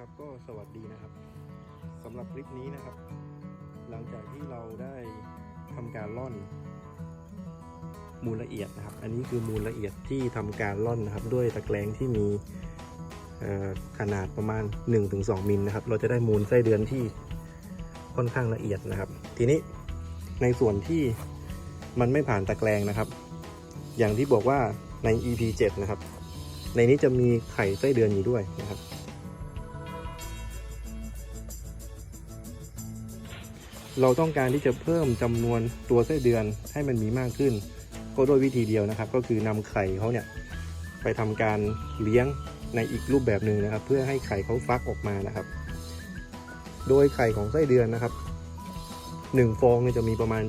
ครับ ก็สวัสดีนะครับสำหรับคลิปนี้นะครับ หลังจากที่เราได้ทำการล่อน มูลละเอียดนะครับ อันนี้คือมูลละเอียดที่ทำการล่อนนะครับ ด้วยตะแกรงที่มีขนาดประมาณ 1-2 มิลนะครับ เราจะได้มูลไส้เดือนที่ค่อนข้างละเอียดนะครับ ทีนี้ในส่วนที่มันไม่ผ่านตะแกรงนะครับ อย่างที่บอกว่าใน EP 7 นะครับ ในนี้จะมีไข่ไส้เดือนอยู่ด้วยนะครับ เราต้องการที่จะเพิ่มจำนวนตัวไส้เดือนให้มันมีมากขึ้น ก็ด้วยวิธีเดียวนะครับ ก็คือนำไข่เขาเนี่ยไปทำการเลี้ยงในอีกรูปแบบหนึ่งนะครับ เพื่อให้ไข่เขาฟักออกมานะครับ โดยไข่ของไส้เดือนนะครับหนึ่งฟองจะมีประมาณ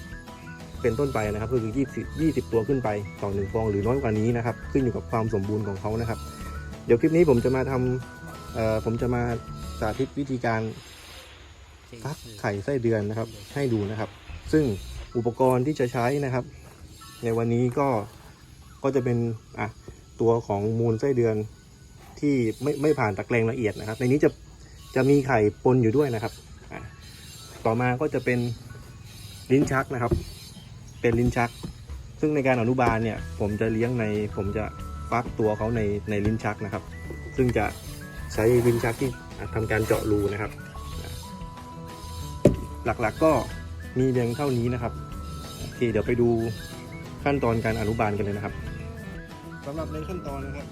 20 เป็นต้นไปนะครับก็คือ 20 20 ตัวขึ้นไปต่อหนึ่งฟองหรือน้อยกว่านี้นะครับ ขึ้นอยู่กับความสมบูรณ์ของเขานะครับ เดี๋ยวคลิปนี้ผมจะมาทำผมจะมาสาธิตวิธีการ ฟักไข่ไส้เดือนนะครับ ให้ดูนะครับ ซึ่งอุปกรณ์ที่จะใช้นะครับ ในวันนี้ก็ก็จะเป็นอะตัวของมูลไส้เดือนที่ไม่ไม่ผ่านตะแกรงละเอียดนะครับ ในนี้จะจะมีไข่ปนอยู่ด้วยนะครับ ต่อมาก็จะเป็นลิ้นชักนะครับ เป็นลิ้นชัก ซึ่งในการอนุบาลเนี่ยผมจะเลี้ยงในผมจะฟักตัวเขาในในลิ้นชักนะครับ ซึ่งจะใช้ลิ้นชักที่อะทำการเจาะรูนะครับ หลักๆก็มีเพียงเท่านี้นะครับโอเคเดี๋ยวไปดูขั้นตอนการอนุบาลกันเลยนะครับสำหรับในขั้นตอนนะครับ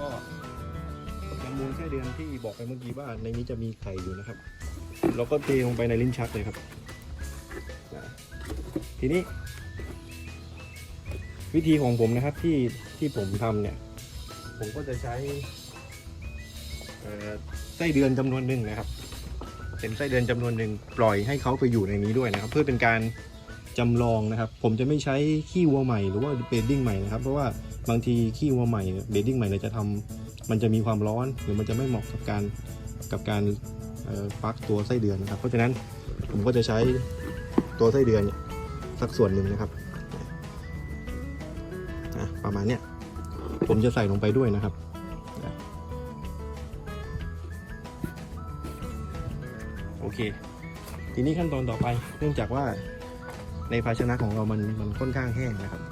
ก็นำมูลไส้เดือนที่บอกไปเมื่อกี้ว่าในนี้จะมีไข่อยู่นะครับเราก็เทลงไปในลิ้นชักเลยครับนะทีนี้ วิธีของผมนะครับที่ที่ผมทำเนี่ย ผมก็จะใช้ไส้เดือนจำนวนหนึ่งนะครับ เป็นไส้เดือนจำนวนหนึ่งปล่อยให้เขาไปอยู่ในนี้ด้วยนะครับ เพื่อเป็นการจำลองนะครับ ผมจะไม่ใช้ขี้วัวใหม่หรือว่าเบดดิ้งใหม่นะครับ เพราะว่าบางทีขี้วัวใหม่เบดดิ้งใหม่เนี่ยจะทำมันจะมีความร้อนหรือมันจะไม่เหมาะกับการกับการฟักตัวไส้เดือนนะครับ เพราะฉะนั้นผมก็จะใช้ตัวไส้เดือนเนี่ยสักส่วนหนึ่งนะครับประมาณเนี้ยผมจะใส่ลงไปด้วยนะครับ โอเค ทีนี้ขั้นตอนต่อไป เนื่องจากว่าในภาชนะของเรามันมันค่อนข้างแห้งนะครับ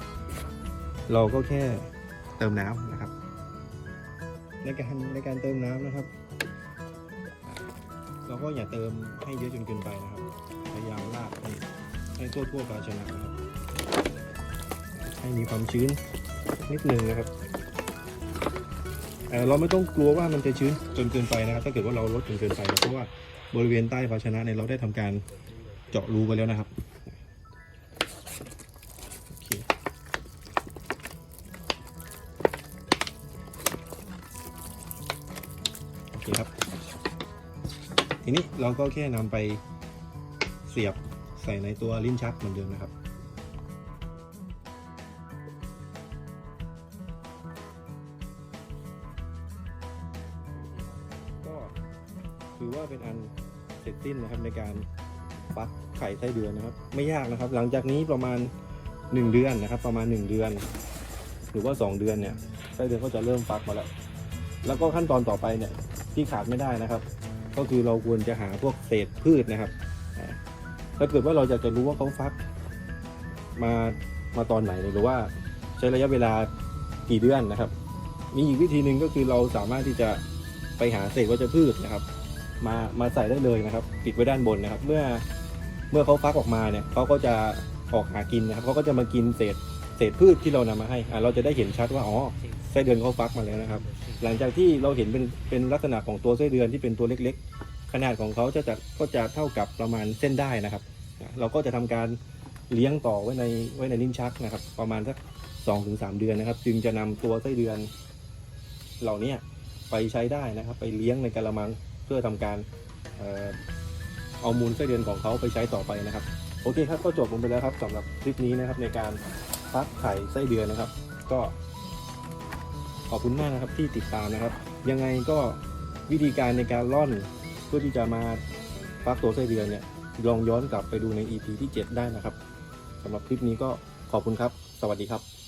เราก็แค่เติมน้ำนะครับ ในการในการเติมน้ำนะครับ เราก็อย่าเติมให้เยอะจนเกินไปนะครับ พยายามราดให้ให้ทั่วทั่วภาชนะครับ ให้มีความชื้นนิดนึงนะครับเเราไม่ต้องกลัวว่ามันจะชื้นจนเกินไปนะครับ ถ้าเกิดว่าเราลดจนเกินไปเพราะว่า บริเวณใต้ภาชนะเนี่ยเราได้ทำการเจาะรูไปแล้วนะครับโอเคคครับ ทีนี้เราก็แค่นำไปเสียบใส่ในตัวลิ้นชักเหมือนเดิมนะครับ ถือว่าเป็นอันเสร็จสิ้นนะครับในการฟักไข่ไส้เดือนนะครับ ไม่ยากนะครับ หลังจากนี้ประมาณ 1 เดือนนะครับ ประมาณ 1 เดือน หรือว่า 2 เดือนเนี่ยไส้เดือนก็จะเริ่มฟักมาแล้วแล้วก็ขั้นตอนต่อไปเนี่ยที่ขาดไม่ได้นะครับ ก็คือเราควรจะหาพวกเศษพืชนะครับถ้าเกิดว่าเราอยากจะรู้ว่าเขาฟัก มามาตอนไหนหรือว่าใช้ระยะเวลากี่เดือนนะครับ มีอีกวิธีหนึ่งก็คือเราสามารถที่จะไปหาเศษวัชพืชนะครับ มามาใส่ได้เลยนะครับปิดไว้ด้านบนนะครับ เมื่อเมื่อเขาฟักออกมาเนี่ยเขาก็จะออกหากินนะครับเขาก็จะมากินเศษเศษพืชที่เรานำมาให้อะเราจะได้เห็นชัดว่าอ๋อไส้เดือนเขาฟักมาแล้วนะครับ หลังจากที่เราเห็นเป็นเป็นลักษณะของตัวไส้เดือนที่เป็นตัวเล็ก ๆ ขนาดของเขาจะจะก็จะเท่ากับประมาณเส้นได้นะครับ เราก็จะทำการเลี้ยงต่อไว้ในไว้ในลิ้นชักนะครับ ประมาณสักสองถึงสามเดือนนะครับ จึงจะนำตัวไส้เดือนเหล่านี้ไปใช้ได้นะครับ ไปเลี้ยงในกระมัง พื่อทำการเอามูลไส้เดือนของเขาไปใช้ต่อไปนะครับ โอเคครับก็จบลงไปแล้วครับสำหรับคลิปนี้นะครับในการฟักไข่ไส้เดือนนะครับ ก็ขอบคุณมากนะครับที่ติดตามนะครับ ยังไงก็วิธีการในการล่อนเพื่อที่จะมาฟักตัวไส้เดือนเนี่ยลองย้อนกลับไปดูใน EP ที่ 7 ได้นะครับสำหรับคลิปนี้ก็ขอบคุณครับ สวัสดีครับ